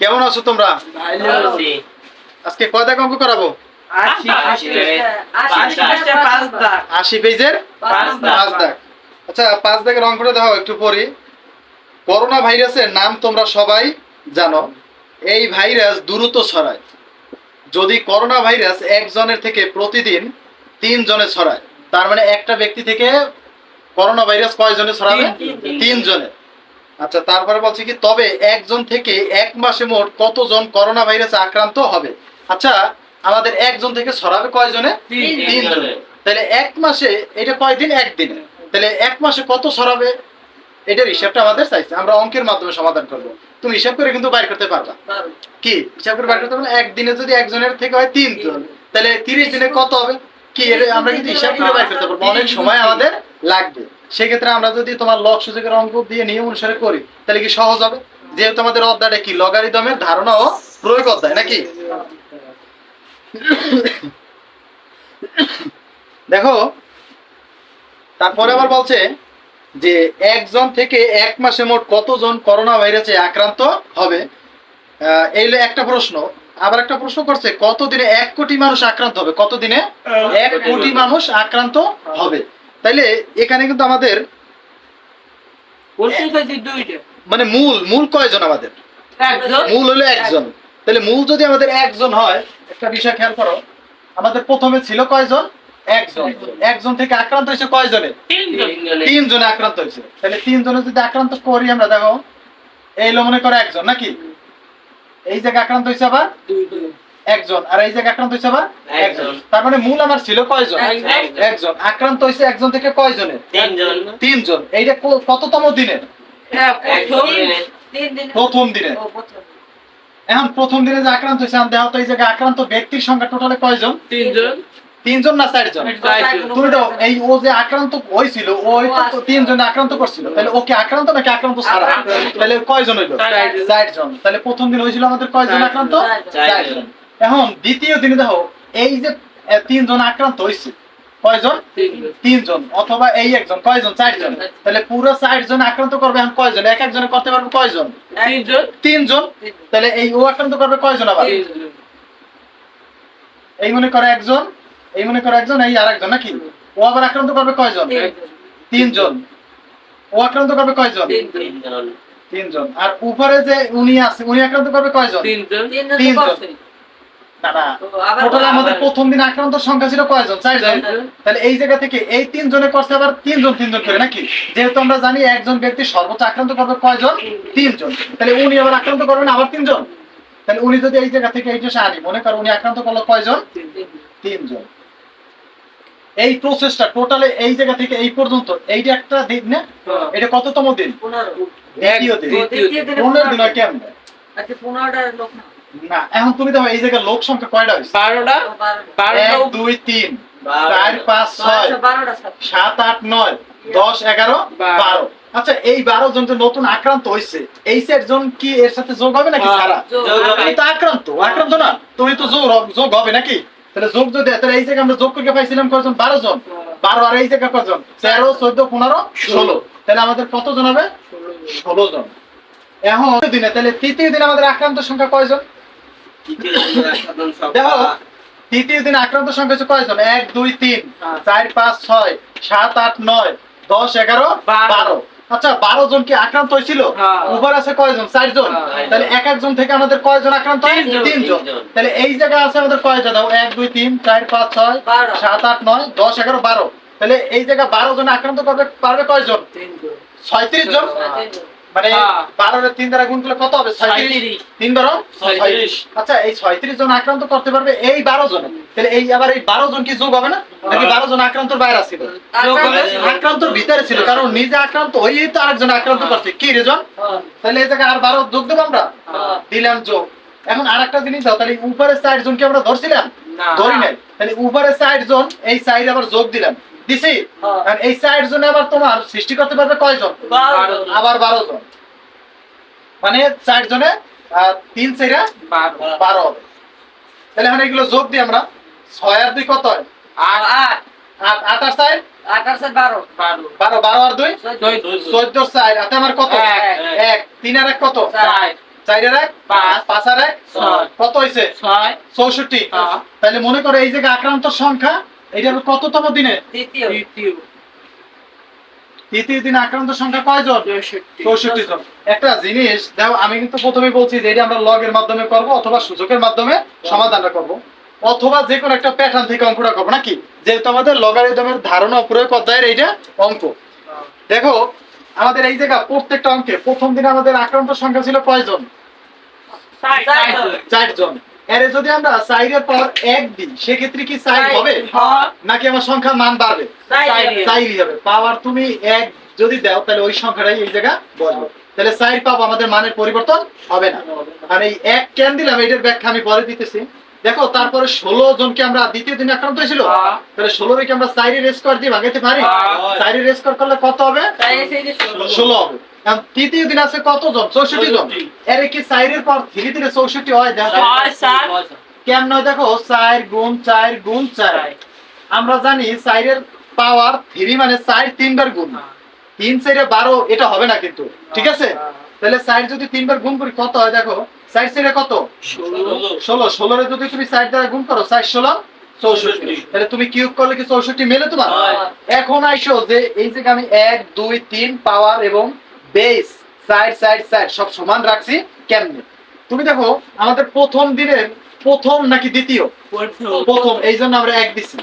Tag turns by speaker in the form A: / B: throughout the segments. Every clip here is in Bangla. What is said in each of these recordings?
A: কেমন আছো তোমরা আজকে কয়টা অঙ্ক করাবো
B: আশি পেজের পাঁচ দাগ
A: আচ্ছা পাঁচ দাগের অঙ্কটা দেখো একটু করোনা ভাইরাসের নাম তোমরা সবাই জানো এই ভাইরাস দ্রুত ছড়ায় যদি করোনা ভাইরাস একজনের থেকে প্রতিদিন তিন জনে ছড়ায় তার মানে একটা ব্যক্তি থেকে করোনা ভাইরাস কয়জনে ছড়াবে তিন জনে আচ্ছা তারপরে বলছে কি তবে একজন থেকে এক মাসে মোট কতজন করোনা ভাইরাসে আক্রান্ত হবে আচ্ছা আমাদের একজন থেকে ছড়াবে কয়জনে তিন তাহলে এক মাসে এটা কয়দিন একদিন তাহলে এক মাসে কত ছড়াবে এটার হিসাবটা আমাদের চাইছে আমরা অঙ্কের মাধ্যমে সমাধান করব তুমি হিসাব করে কিন্তু বাইর করতে পারবা কি হিসাব করে বাইর করতে পারবে একদিনে যদি একজনের থেকে হয় তিনজন তাহলে তিরিশ দিনে কত হবে কি আমরা কিন্তু হিসাব করে বাইর করতে পারবো অনেক সময় আমাদের লাগবে সেক্ষেত্রে আমরা যদি তোমার লক সুযোগের অঙ্ক দিয়ে নিয়ম অনুসারে করি তাহলে কি সহজ হবে যেহেতু আমাদের অধ্যায়টা কি লগারিদমের ধারণা ও প্রয়োগ অধ্যায় নাকি দেখো তারপরে আবার বলছে যে একজন থেকে এক মাসে মোট কতজন করোনা ভাইরাসে আক্রান্ত হবে এই একটা প্রশ্ন আবার একটা প্রশ্ন করছে কতদিনে এক কোটি মানুষ আক্রান্ত হবে কতদিনে এক কোটি মানুষ আক্রান্ত হবে তাইলে এখানে কিন্তু আমাদের মানে মূল মূল কয়জন আমাদের মূল হলো একজন তাহলে মূল যদি আমাদের একজন হয় একটা বিষয় খেয়াল করো আমাদের প্রথমে ছিল কয়জন একজন একজন থেকে আক্রান্ত হয়েছে কয়জনে তিনজনে আক্রান্ত হয়েছে তাহলে তিনজনে যদি আক্রান্ত করি আমরা দেখো এই হলো মনে করো একজন নাকি এই জায়গায় আক্রান্ত হয়েছে আবার একজন আর এই জায়গায় আক্রান্ত হয়েছে আবার একজন তার মানে মূল আমার ছিল কয়জন একজন আক্রান্ত হয়েছে একজন থেকে কয়জনের তিনজন এইটা কততম দিনের হ্যাঁ, প্রথম দিনে এখন প্রথম দিনে যে আক্রান্ত হয়েছে দেহ তো এই জায়গায় আক্রান্ত ব্যক্তির সংখ্যা টোটালে কয়জন তিনজন তিনজন না চারজন এই ও যে আক্রান্ত হয়েছিল ও তিনজন আক্রান্ত করছিল তাহলে ওকে আক্রান্ত নাকি আক্রান্ত ছাড়া তাহলে কয়জন হইলো চারজন তাহলে প্রথম দিন হয়েছিল আমাদের কয়জন আক্রান্ত চারজন এখন দ্বিতীয় দিনে দেখো এই যে তিনজন আক্রান্ত হয়েছে কয়জন তিনজন অথবা এই একজন কয়জন চারজন তাহলে পুরো চারজন আক্রান্ত করবে এখন কয়জন এক একজনে করতে পারবে কয়জন তিনজন তাহলে এই ও আক্রান্ত করবে কয়জন আবার এই মনে করে একজন এই মনে করে একজন এই আর একজন নাকি ও আবার আক্রান্ত করবে কয়জন তিনজন ও আক্রান্ত করবে কয়জন তিনজন আর উপরে যে উনি আছে উনি আক্রান্ত করবে কয়জন তিনজন তিনজন টোটাল আমাদের প্রথম দিন আক্রান্ত সংখ্যা ছিল কয়জন চারজন তাহলে এই জায়গা থেকে এই তিনজনে করছে আবার তিনজন তিনজন করে নাকি যেহেতু আমরা জানি একজন ব্যক্তি সর্বোচ্চ আক্রান্ত করবে কয়জন তিনজন তাহলে উনি আবার আক্রান্ত করবেন আবার তিনজন তাহলে উনি যদি এই জায়গা থেকে এই যে আনি মনে করো উনি আক্রান্ত করলো কয়জন তিনজন এই প্রসেসটা টোটালে এই জায়গা থেকে এই পর্যন্ত এইটা একটা দিন না এটা কততম দিন দ্বিতীয় দিন পনেরো দিন কেমন
B: আচ্ছা পনেরোটা লোক না
A: এখন তুমি দেখো এই জায়গায় লোক সংখ্যা কয়টা হয়েছে বারোটা দুই তিন চার পাঁচ ছয় সাত আট নয় দশ এগারো বারো আচ্ছা এই বারো জন নতুন আক্রান্ত হয়েছে এই সেট জন কি এর সাথে যোগ হবে নাকি সারা হ্যাঁ, তো আক্রান্ত আক্রান্ত না তুমি তো যোগ যোগ হবে নাকি তাহলে যোগ যদি তাহলে এই জায়গায় আমরা যোগ করে পাইছিলাম কয়জন বারো জন বারো আর এই জায়গায় কয়জন তেরো চোদ্দ পনেরো ষোলো তাহলে আমাদের কত জন হবে ষোলো জন এখন দিনে তাহলে তৃতীয় দিন আমাদের আক্রান্ত সংখ্যা কয়জন দেখো তৃতীয় দিন আক্রান্ত সংখ্যা হচ্ছে কয়জন এক দুই তিন চার পাঁচ ছয় সাত আট নয় দশ এগারো বারো আচ্ছা বারো জন কি আক্রান্ত হয়েছিল হ্যাঁ। উবার আছে কয়জন হ্যাঁ, চারজন তাহলে এক একজন থেকে আমাদের কয়জন আক্রান্ত তিনজন তাহলে এই জায়গায় আছে আমাদের কয়জন এক দুই তিন চার পাঁচ ছয় সাত আট নয় দশ এগারো বারো তাহলে এই জায়গায় বারো জন আক্রান্ত করবে পারবে কয়জন ছয়ত্রিশ জন মানে হ্যাঁ। বারোরে তিন দ্বারা গুণ করলে কত হবে তিন আচ্ছা এই ছয়ত্রিশ জন আক্রান্ত করতে পারবে এই বারো জন তাহলে এই আবার এই বারো জন কি যোগ হবে না হ্যাঁ। নাকি বারো জন বাইরে ছিল ভিতরে ছিল কারণ নিজে আক্রান্ত হয়েই তো আরেকজন আক্রান্ত হ্যাঁ। করছে কি রেজন তাহলে এই জায়গায় আর বারো যোগ দেবো আমরা দিলাম যোগ এখন আর একটা জিনিস দাও তাহলে উপরে চার জনকে আমরা ধরছিলাম ধরি নাই তাহলে উপরে চার জন এই সাইড আবার যোগ দিলাম দিছি হ্যাঁ। আর এই চার জনে আবার তোমার সৃষ্টি করতে পারবে কয়জন আবার বারো জন মানে চার জনে তিন চাইরা বারো তাহলে এখন এগুলো যোগ দিই আমরা ছয় আর দুই কত হয় আট আট আট আর চার কত এক তিন আর এক কত এক পাঁচ আর এক কত হয়েছে ছয় চৌষট্টি হ্যাঁ। তাহলে মনে করো এই জায়গায় আক্রান্ত সংখ্যা এটা কততম দিনে তৃতীয় তৃতীয় আক্রান্ত সংখ্যা চৌষট্টি জন একটা জিনিস দেখো আমি কিন্তু প্রথমে বলছি যে এটা আমরা মাধ্যমে করব অথবা মাধ্যমে সমাধানটা করব অথবা যে কোনো একটা প্যাটার্ন থেকে অঙ্কটা করবো নাকি যেহেতু আমাদের লগারিদমের ধারণা প্রয়োগ অধ্যায়ের এইটা অঙ্ক দেখো আমাদের এই জায়গা প্রত্যেকটা অঙ্কে প্রথম দিনে আমাদের আক্রান্ত সংখ্যা ছিল কয়জন চারজন এর যদি আমরা পর এক দিই সেক্ষেত্রে কি হবে নাকি আমার সংখ্যা মান বাড়বে হবে পাওয়ার তুমি এক যদি দাও তাহলে ওই সংখ্যাটাই এই জায়গা বসবে তাহলে পাব আমাদের মানের পরিবর্তন হবে না আর এই এক কেন দিলাম এটার ব্যাখ্যা আমি পরে দিতেছি দেখো তারপরে ষোলো জনকে আমরা দ্বিতীয় দিন আক্রান্ত হয়েছিল তাহলে ষোলো কি আমরা সাইরি রেস্কোয়ার দিয়ে ভাঙাতে পারি সাইরি রেস্কোয়ার করলে কত হবে ষোলো হবে তৃতীয় দিন আছে কতজন চৌষট্টি জন এর কি চারের পর ধীরে ধীরে চৌষট্টি হয় দেখো কেমন দেখো চার গুণ চার গুণ চার আমরা জানি চারের পাওয়ার থ্রি মানে চার তিনবার গুণ হ্যাঁ। তিন চারে বারো এটা হবে না কিন্তু ঠিক হ্যাঁ, আছে হ্যাঁ। তাহলে চার যদি তিনবার গুণ করি কত হয় দেখো চার চারে কত ষোলো ষোলোরে যদি তুমি চার দ্বারা গুণ করো চার ষোলো চৌষট্টি তাহলে তুমি কিউব করলে কি চৌষট্টি মেলে তোমার এখন আইসো যে এই যে আমি এক দুই তিন পাওয়ার এবং বেস সাইড সাইড সাইড সব সমান রাখছি কেমনে তুমি দেখো আমাদের প্রথম দিনের প্রথম নাকি দ্বিতীয় প্রথম এই জন্য আমরা এক দিছি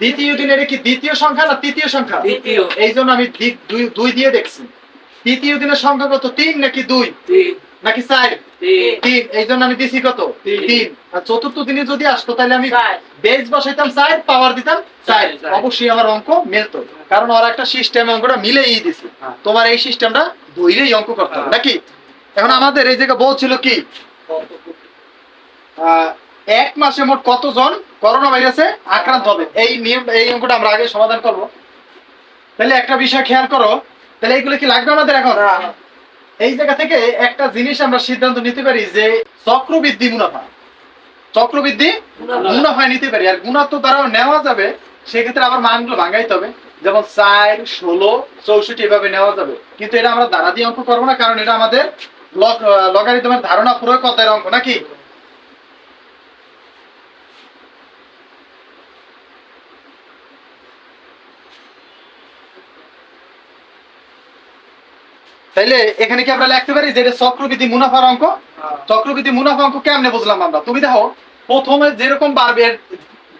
A: দ্বিতীয় দিনের কি দ্বিতীয় সংখ্যা না তৃতীয় সংখ্যা দ্বিতীয় এই জন্য আমি দুই দিয়ে দেখছি তৃতীয় দিনের সংখ্যা কত তিন নাকি দুই নাকি চার তিন এই জন্য আমি দিছি কত তিন আর চতুর্থ দিনে যদি আসতো তাহলে আমি বেজ বসাইতাম চার পাওয়ার দিতাম চার অবশ্যই আমার অঙ্ক কারণ ওরা একটা সিস্টেম অঙ্কটা মিলেই দিছে হ্যাঁ। তোমার এই সিস্টেমটা অঙ্ক করতে হবে হ্যাঁ। নাকি এখন আমাদের এই জায়গা বলছিল কি এক মাসে মোট কতজন করোনা ভাইরাসে আক্রান্ত হবে এই নিয়ম এই অঙ্কটা আমরা আগে সমাধান করব তাহলে একটা বিষয় খেয়াল করো তাহলে এইগুলো কি লাগবে আমাদের এখন এই জায়গা থেকে একটা জিনিস আমরা সিদ্ধান্ত নিতে পারি যে চক্রবৃদ্ধি মুনাফা চক্রবৃদ্ধি মুনাফা নিতে পারি আর গুণাত্ম দ্বারাও নেওয়া যাবে সেক্ষেত্রে আবার মানগুলো ভাঙাইতে হবে যেমন চার ষোলো চৌষট্টি এভাবে নেওয়া যাবে কিন্তু এটা আমরা দ্বারা দিয়ে অঙ্ক করবো না কারণ এটা আমাদের লগারিদমের ধারণা পুরো কথার অঙ্ক নাকি তাইলে এখানে কি আমরা লিখতে পারি যে চক্রবৃদ্ধি মুনাফার অঙ্ক হ্যাঁ। চক্রবৃদ্ধি মুনাফা অঙ্ক কেমনে বুঝলাম আমরা তুমি দেখো প্রথমে যেরকম বাড়বে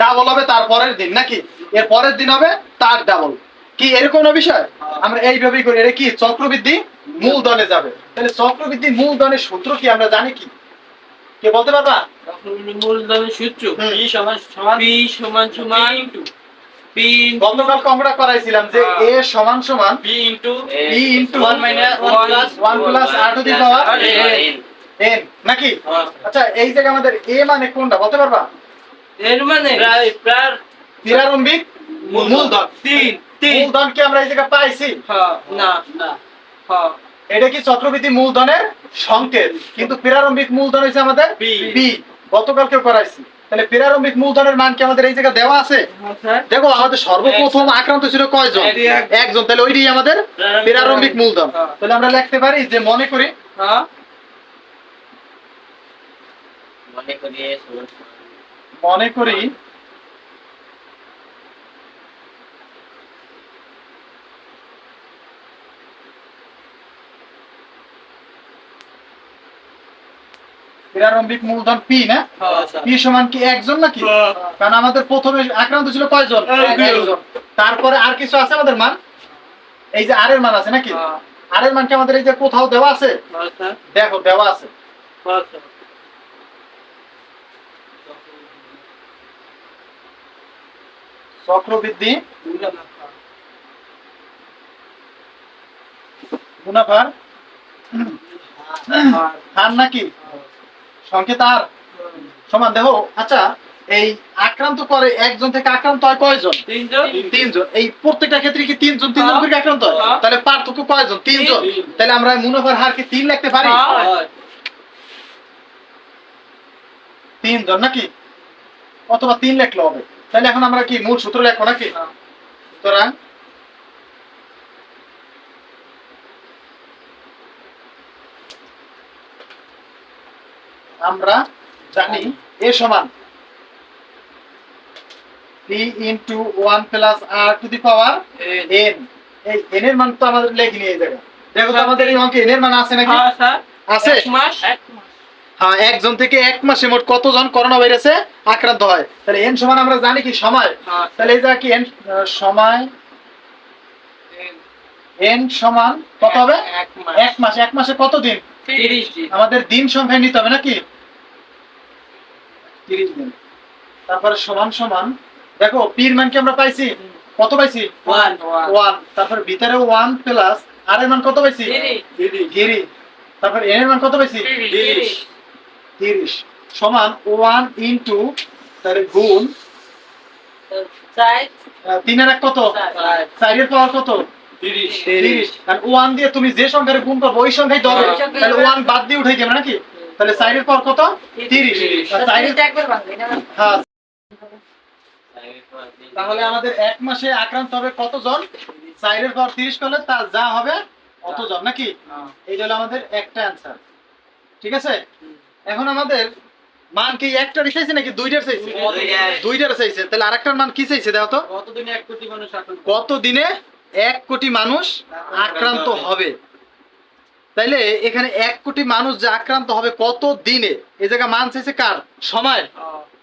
A: ডাবল হবে পরের দিন নাকি এর পরের দিন হবে তার ডাবল কি এরকম না বিষয় হ্যাঁ। আমরা এইভাবেই করি এটা কি চক্রবৃদ্ধি মূলধনে যাবে তাহলে চক্রবৃদ্ধি মূলধনের সূত্র কি আমরা জানি কি কে বলতে পারবা
B: মূলধনের সূত্র সমান সমান সমান সমান
A: হ্যাঁ। হ্যাঁ। আচ্ছা, মানে মানে প্রারম্ভিক মূলধন তিন তিন মূলধন আমরা এই পাইছি হ্যাঁ। এটা কি চক্রবৃদ্ধি মূলধনের সংকেত কিন্তু প্রারম্ভিক মূলধন হয়েছে আমাদের বি গতকালকেও করাইছি তাহলে প্রারম্ভিক মূলধনের মান কি আমাদের এই জায়গায় দেওয়া আছে আচ্ছা। দেখো আমাদের সর্বপ্রথম আক্রান্ত ছিল কয়জন একজন তাহলে ওইটাই আমাদের প্রারম্ভিক মূলধন হ্যাঁ। তাহলে আমরা লিখতে পারি যে মনে করি হ্যাঁ। মনে করি প্রারম্ভিক মূলধন পি না হ্যাঁ, আচ্ছা। পি সমান কি একজন নাকি হ্যাঁ। কারণ আমাদের প্রথমে আক্রান্ত ছিল কয়জন হ্যাঁ, তারপরে আর কিছু আছে আমাদের মান এই যে আর এর মান আছে নাকি আর এর মানটা আমাদের এই যে কোথাও দেওয়া আছে আচ্ছা। দেখো দেওয়া আছে আচ্ছা। চক্রবৃদ্ধি মুনাফার হার নাকি সমান আচ্ছা এই আক্রান্ত করে একজন থেকে আক্রান্ত হয় কয়জন তিনজন এই প্রত্যেকটা ক্ষেত্রে কি তিনজন তিনজন করে আক্রান্ত হয় হ্যাঁ। তাহলে পার্থক্য কয়জন তিনজন তাহলে আমরা মুনাফার হার কি তিন লিখতে পারি হ্যাঁ। তিনজন নাকি অথবা তিন লেখলে হবে তাহলে এখন আমরা কি মূল সূত্র লেখো নাকি হ্যাঁ। সুতরাং আমরা জানি এ সমান P one plus R to the power N এই এন এর মান তো আমাদের দেখো আমাদের এই অঙ্কে এন এর মান আছে নাকি হ্যাঁ, আছে হ্যাঁ একজন থেকে এক মাসে মোট কতজন করোনা ভাইরাসে আক্রান্ত হয় তাহলে এন সমান আমরা জানি কি সময় হ্যাঁ, তাহলে এই কি এন সময় এন সমান কত হবে এক মাস এক মাসে কত দিন আমাদের দিন সংখ্যায় নিতে হবে নাকি তিরিশ দিন তারপরে সমান সমান দেখো পির মানকে আমরা পাইছি কত পাইছি ওয়ান তারপর ভিতরে ওয়ান প্লাস আর এর মান কত পাইছি গিরি তারপর এন এর মান কত পাইছি তিরিশ তিরিশ সমান ওয়ান ইন্টু তার গুণ তিনের এক কত চারের পাওয়ার কত
B: তিরিশ তিরিশ
A: আর ওয়ান দিয়ে তুমি যে সংখ্যার গুণ পাবো ওই সংখ্যায় ধরো ওয়ান বাদ দিয়ে উঠে দেবে নাকি তাহলে সাইডের পর কত 30 একবার তিরিশ হ্যাঁ তাহলে আমাদের এক মাসে আক্রান্ত হবে কতজন সাইডের পর 30 করলে তা যা হবে অতজন নাকি হ্যাঁ। এই হলো আমাদের একটা অ্যান্সার ঠিক আছে এখন আমাদের মান কি একটা চাইছে নাকি দুইটার চাইছে দুইটার চাইছে তাহলে আরেকটার মান কি চাইছে দাও তো কত দিনে 1 কোটি মানুষ আক্রান্ত হবে তাইলে এখানে এক কোটি মানুষ যে আক্রান্ত হবে কত দিনে এ জায়গা মান চাইছে কার সময়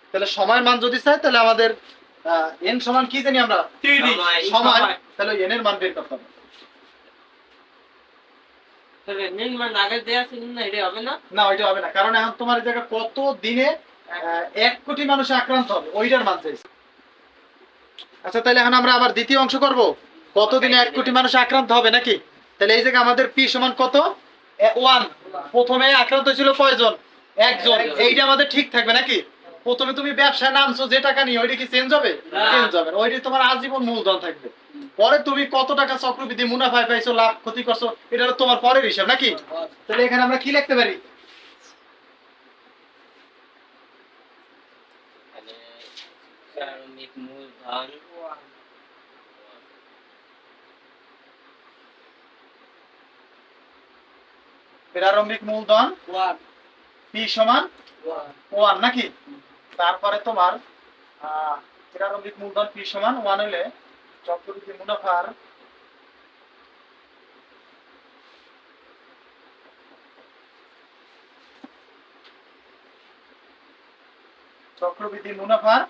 A: তাহলে সময়ের মান যদি চাই তাহলে আমাদের এন সমান কি জানি আমরা সময় তাহলে এন এর মান বের করতে হবে কত দিনে এক কোটি আক্রান্ত হবে ওইটার আচ্ছা তাহলে এখন আমরা আবার দ্বিতীয় অংশ এক কোটি মানুষ আক্রান্ত হবে নাকি তাহলে এই জায়গায় আমাদের পি সমান কত ওয়ান প্রথমে আক্রান্ত ছিল কয়জন একজন এইটা আমাদের ঠিক থাকবে নাকি প্রথমে তুমি ব্যবসায় নামছো যে টাকা নিয়ে ওইটা কি চেঞ্জ হবে চেঞ্জ হবে ওইটা তোমার আজীবন মূলধন থাকবে পরে তুমি কত টাকা চক্রবৃদ্ধি মুনাফায় পাইছো লাভ ক্ষতি করছো এটা তোমার পরের হিসাব নাকি তাহলে এখানে আমরা কি লিখতে পারি মূলধন প্রারম্ভিক মূলধন পি সমান ওয়ান নাকি তারপরে তোমার প্রারম্ভিক মূলধন পি সমান ওয়ান হলে চক্রবৃদ্ধি মুনাফার চক্রবৃদ্ধি মুনাফার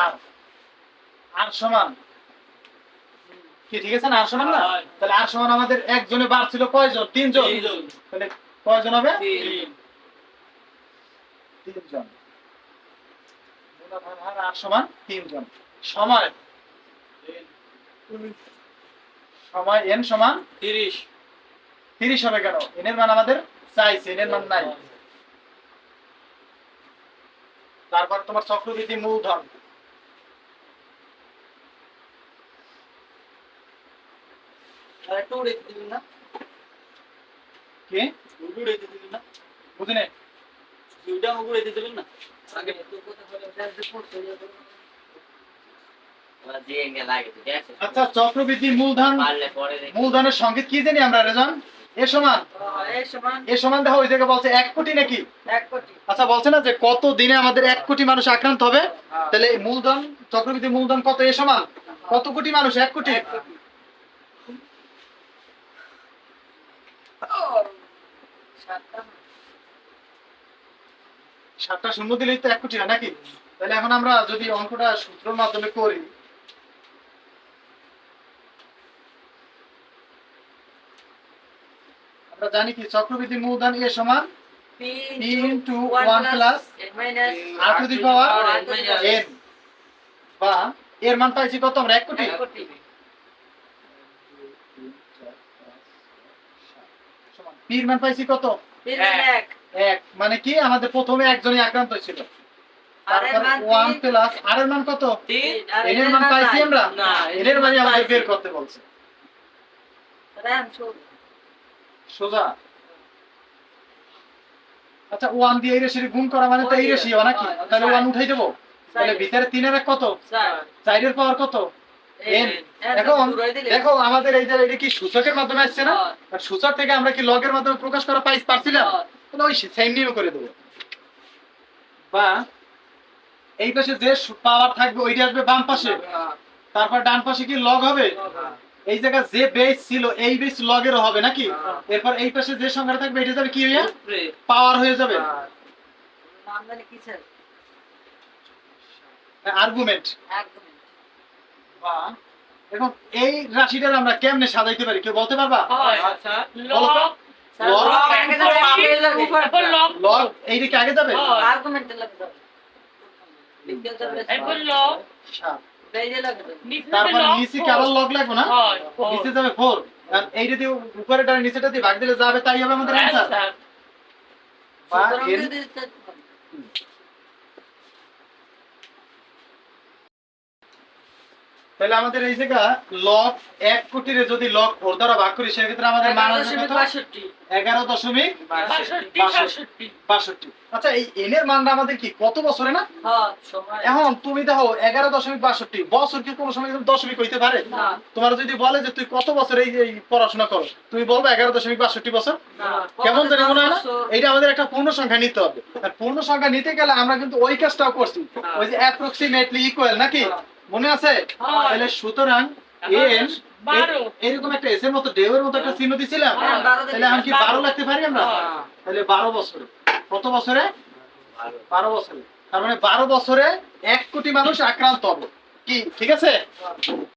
A: আর আর সমান ঠিক আছে না আর সমান না হ্যাঁ, তাহলে আর সমান আমাদের একজনে বার ছিল কয়জন তিনজন তাহলে কয়জন হবে তিনজন আর সমান তিনজন সময় সময় এন সমান তিরিশ তিরিশ হবে কেন এনের মান আমাদের চাইছে এনের মান নাই তারপর তোমার চক্রবৃদ্ধি মূলধন
B: আচ্ছা
A: চক্রবৃদ্ধি মূলধন মূলধনের সংকেত কি জানি আমরা রেজন এ সমান এ সমান দেখো ওই জায়গায় বলছে এক কোটি নাকি আচ্ছা বলছে না যে কত দিনে আমাদের এক কোটি মানুষ আক্রান্ত হবে হ্যাঁ। তাহলে মূলধন চক্রবৃদ্ধি মূলধন কত এ সমান কত কোটি মানুষ এক কোটি সাতটা শূন্য দিলেই তো এক কোটি হয় নাকি তাহলে এখন আমরা যদি অঙ্কটা সূত্রের মাধ্যমে করি আমরা জানি কি চক্রবৃদ্ধি মূলধন এ সমান বা এর মান পাইছি কত আমরা এক কোটি পাইছি কত
B: এক
A: মানে কি আমাদের প্রথমে একজনই আক্রান্ত ছিল মানে সোজা আচ্ছা ওয়ান দিয়ে গুণ করা মানে তো নাকি তাহলে ওয়ান উঠাই দেবো তাহলে ভিতরে তিনের এক কত চাইরের পাওয়ার কত এখন হ্যাঁ, দেখো আমাদের এই এটা কি সূচকের মাধ্যমে আসছে না হ্যাঁ। আর সূচক থেকে আমরা কি লগের মাধ্যমে প্রকাশ করা হ্যাঁ। তাহলে ওই সেম করে দেবো বা এই পাশে যে পাওয়ার থাকবে ওইটা আসবে বাম পাশে তারপর ডান পাশে কি লগ হবে এই জায়গা যে বেস ছিল এই বেস লগের হবে নাকি এরপর এই পাশে যে সংখ্যা থাকবে এটা যাবে কি হয়ে পাওয়ার হয়ে যাবে আর্গুমেন্ট এখন এই রাশিটা আমরা কেমনে সাজাইতে পারি কেউ বলতে পারবা আগে যাবে লগ না ফোর নিচেটা দিয়ে ভাগ দিলে যাবে তাই হবে আমাদের হ্যাঁ, তাহলে আমাদের এই জায়গা লক এক কোটির যদি লক ফোর দ্বারা ভাগ করি সেক্ষেত্রে আমাদের মান আসবে এগারো দশমিক বাষট্টি আচ্ছা এই এন এর মানটা আমাদের কি কত বছরে না এখন তুমি দেখো এগারো দশমিক বাষট্টি বছর কি কোনো সময় দশমিক হইতে পারে তোমার যদি বলে যে তুই কত বছর এই পড়াশোনা করো তুমি বলবো এগারো দশমিক বাষট্টি বছর কেমন জানি মনে হয় না এটা আমাদের একটা পূর্ণ সংখ্যা নিতে হবে আর পূর্ণ সংখ্যা নিতে গেলে আমরা কিন্তু ওই কাজটাও করছি ওই যে অ্যাপ্রক্সিমেটলি ইকুয়াল নাকি মনে আছে তাহলে সুতরাং এন এরকম একটা এস এর মতো ডেউ এর মতো একটা হ্যাঁ। চিহ্ন দিছিলাম হ্যাঁ, তাহলে আমি কি বারো লাগতে পারি আমরা হ্যাঁ। তাহলে বারো বছরে কত বছরে বারো বছরে তার মানে বারো বছরে এক কোটি মানুষ আক্রান্ত হবে কি ঠিক আছে